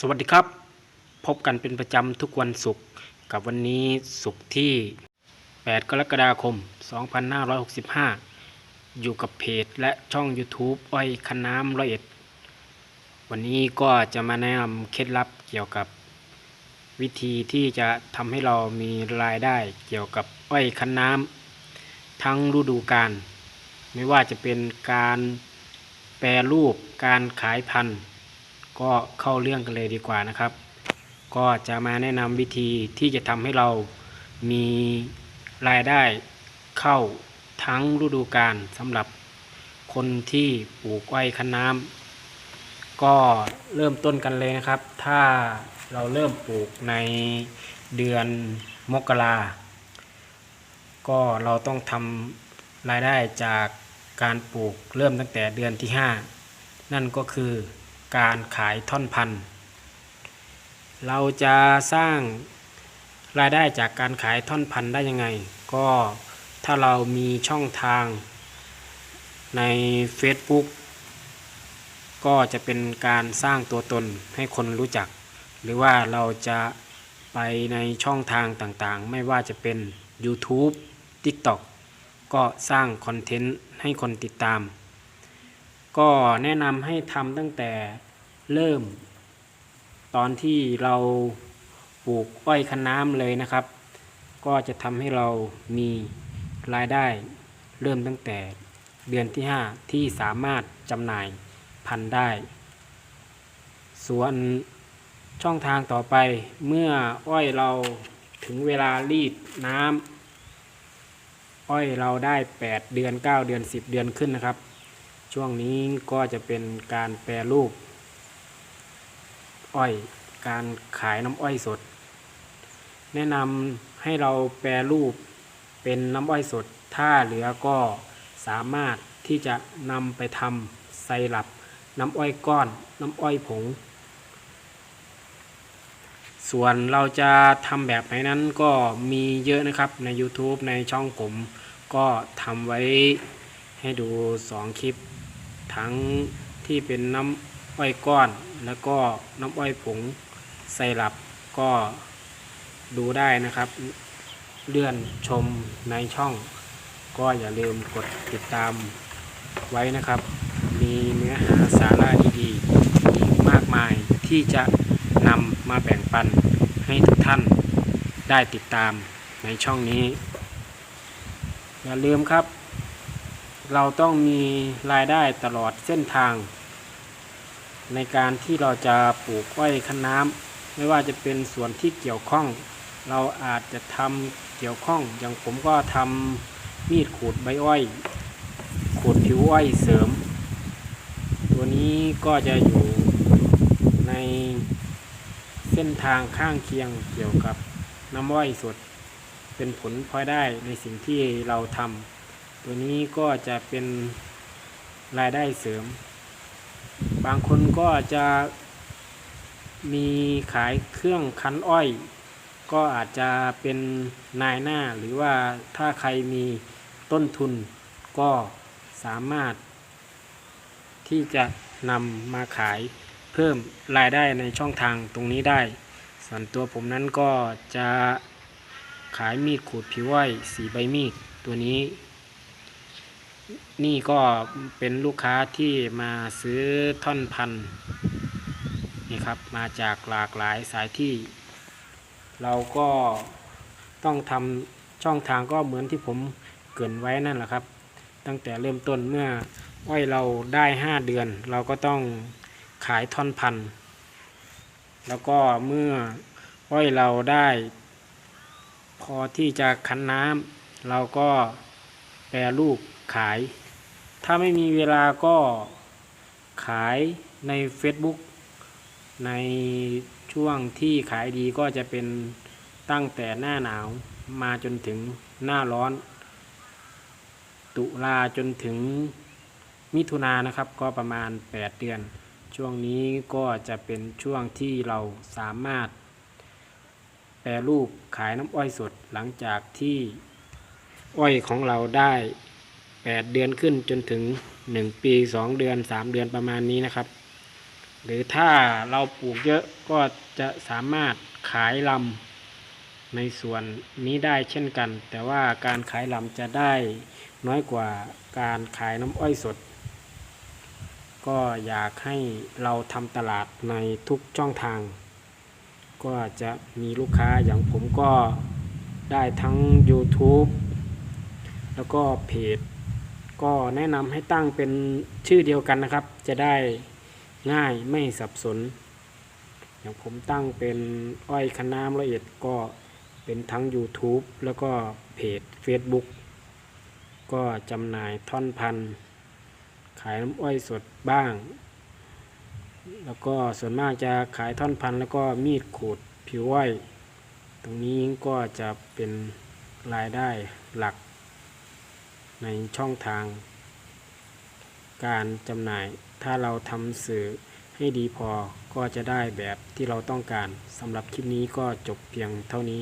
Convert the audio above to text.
สวัสดีครับ พบกันเป็นประจำทุกวันศุกร์กับวันนี้ศุกร์ที่ 8 กรกฎาคม 2565 อยู่กับเพจและช่อง YouTube อ้อยคันน้ำร้อยเอ็ด วันนี้ก็จะมาแนะนำเคล็ดลับเกี่ยวกับ วิธีที่จะทำให้เรามีรายได้เกี่ยวกับอ้อยคันน้ำทั้งฤดูกาลไม่ว่าจะเป็นการแปรรูปการขายพันธุ์ ก็เข้าเรื่องกันเลยดีกว่านะครับ ก็จะมาแนะนำวิธีที่จะทำให้เรามีรายได้เข้าทั้งฤดูกาลสำหรับคนที่ปลูกอ้อยคันน้ำก็เริ่มต้นกันเลยนะครับ ถ้าเราเริ่มปลูกในเดือนมกราก็เราต้องทำรายได้จากการปลูกเริ่มตั้งแต่เดือนที่ 5 นั่นก็คือ การขายท่อนพันธุ์ เราจะสร้างรายได้จากการขายท่อนพันธุ์ได้ยังไง ก็ถ้าเรามีช่องทางใน Facebook ก็จะเป็นการสร้างตัวตนให้คนรู้จัก หรือว่าเราจะไปในช่องทางต่างๆ ไม่ว่าจะเป็น YouTube TikTok ก็สร้างคอนเทนต์ให้คนติดตาม ก็แนะนำให้ทำตั้งแต่เริ่ม ตอนที่เราปลูกอ้อยคันน้ำเลยนะครับ ก็จะทำให้เรามีรายได้เริ่มตั้งแต่เดือนที่ 5 ที่สามารถจำหน่ายพันธุ์ได้ ส่วนช่องทางต่อไปเมื่ออ้อยเราถึงเวลารีดน้ำอ้อยเราได้ 8 เดือน 9 เดือน 10 เดือนขึ้นนะครับ ช่วงนี้ก็จะเป็นการแปรรูป อ้อย การขายน้ำอ้อยสด แนะนำให้เราแปรรูปเป็นน้ำอ้อยสด ถ้าเหลือก็สามารถที่จะนำไปทำไซรัปน้ำอ้อยก้อน น้ำอ้อยผง ส่วนเราจะทำแบบไหนนั้นก็มีเยอะนะครับใน YouTube ในช่องผมก็ทำไว้ให้ดู 2 คลิป ทั้งที่เป็นน้ำอ้อยก้อน แล้วก็น้ำอ้อยผงไซรัปก็ดูได้นะครับ เลื่อนชมในช่อง ก็อย่าลืมกดติดตามไว้นะครับ มีเนื้อหาสาระดีๆอีกมากมายที่จะนำมาแบ่งปันให้ทุกท่านได้ติดตามในช่องนี้ อย่าลืมครับ เราต้องมีรายได้ตลอดเส้นทาง ในการที่เราจะปลูกอ้อยคันน้ำไม่ว่าจะเป็นส่วนที่เกี่ยวข้อง เราอาจจะทำเกี่ยวข้อง อย่างผมก็ทำมีดขูดใบอ้อย ขูดผิวอ้อยเสริม ตัวนี้ก็จะอยู่ในเส้นทางข้างเคียงเกี่ยวกับน้ำอ้อยสด เป็นผลพลอยได้ในสิ่งที่เราทำ ตัวนี้ก็จะเป็นรายได้เสริม บางคนก็จะมีขายเครื่องคั้นอ้อย ก็อาจจะเป็นนายหน้าหรือว่าถ้าใครมีต้นทุนก็สามารถ ที่จะนำมาขายเพิ่มรายได้ในช่องทางตรงนี้ได้ ส่วนตัวผมนั้นก็จะขายมีดขูดผิวอ้อยสีใบมีดตัวนี้ นี่ก็เป็นลูกค้าที่มาซื้อท่อนพันธุ์นี่ครับมาจากหลากหลายสายที่ เราก็ต้องทำช่องทางก็เหมือนที่ผมเกินไว้นั่นแหละครับ ตั้งแต่เริ่มต้นเมื่ออ้อยเราได้ 5 เดือน เราก็ต้องขายท่อนพันธุ์แล้วก็เมื่ออ้อยเราได้ พอที่จะคั้นน้ำเราก็แปรรูป ขาย ถ้าไม่มีเวลาก็ขายใน Facebook ในช่วงที่ขายดีก็จะเป็นตั้งแต่หน้าหนาวมาจนถึงหน้าร้อน ตุลาจนถึงมิถุนายนนะครับก็ประมาณ 8 เดือน ช่วงนี้ก็จะเป็นช่วงที่เราสามารถ แปรรูปขายน้ำอ้อยสดหลังจากที่อ้อยของเราได้ 8 เดือนขึ้นจนถึง 1 ปี 2 เดือน 3 เดือนประมาณนี้นะครับ หรือถ้าเราปลูกเยอะก็จะสามารถขายลำในส่วนนี้ได้เช่นกัน แต่ว่าการขายลำจะได้น้อยกว่าการขายน้ำอ้อยสด ก็อยากให้เราทำตลาดในทุกช่องทาง ก็จะมีลูกค้าอย่างผมก็ได้ทั้ง YouTube แล้วก็เพจ ก็แนะนำให้ตั้งเป็นชื่อเดียวกันนะครับ จะได้ง่ายไม่สับสน อย่างผมตั้งเป็นอ้อยคันน้ำละเอียดก็เป็นทั้ง YouTube แล้วก็เพจ Facebook ก็จำหน่ายท่อนพันธุ์ขายน้ำอ้อยสดบ้าง แล้วก็ส่วนมากจะขายท่อนพันธุ์แล้วก็มีดขูดผิวอ้อย ตรงนี้ก็จะเป็นรายได้หลัก ในช่องทาง การจำหน่าย ถ้าเราทำสื่อให้ดีพอก็จะได้แบบที่เราต้องการสำหรับคลิปนี้ก็จบเพียงเท่านี้